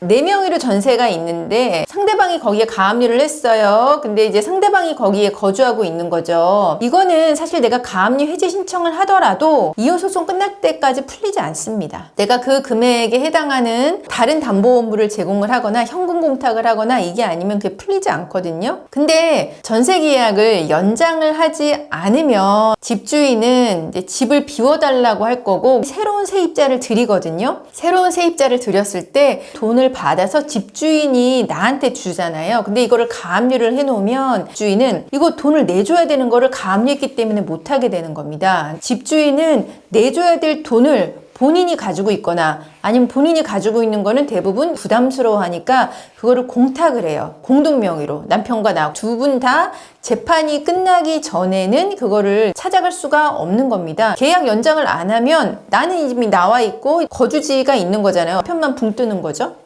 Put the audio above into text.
네 명의로 전세가 있는데 상대방이 거기에 가압류를 했어요. 근데 이제 상대방이 거기에 거주하고 있는 거죠. 이거는 사실 내가 가압류 해지 신청을 하더라도 이혼 소송 끝날 때까지 풀리지 않습니다. 내가 그 금액에 해당하는 다른 담보물을 제공을 하거나 현금 공탁을 하거나 이게 아니면 그게 풀리지 않거든요. 근데 전세 계약을 연장을 하지 않으면 집주인은 집을 비워달라고 할 거고 새로운 세입자를 드리거든요. 새로운 세입자를 드렸을 때 돈을 받아서 집주인이 나한테 주잖아요. 근데 이거를 가압류를 해놓으면 주인은 이거 돈을 내줘야 되는 거를 가압류했기 때문에 못하게 되는 겁니다. 집주인은 내줘야 될 돈을 본인이 가지고 있거나 아니면 본인이 가지고 있는 거는 대부분 부담스러워 하니까 그거를 공탁을 해요. 공동 명의로. 남편과 나 두 분 다 재판이 끝나기 전에는 그거를 찾아갈 수가 없는 겁니다. 계약 연장을 안 하면 나는 이미 나와 있고 거주지가 있는 거잖아요. 편만 붕 뜨는 거죠.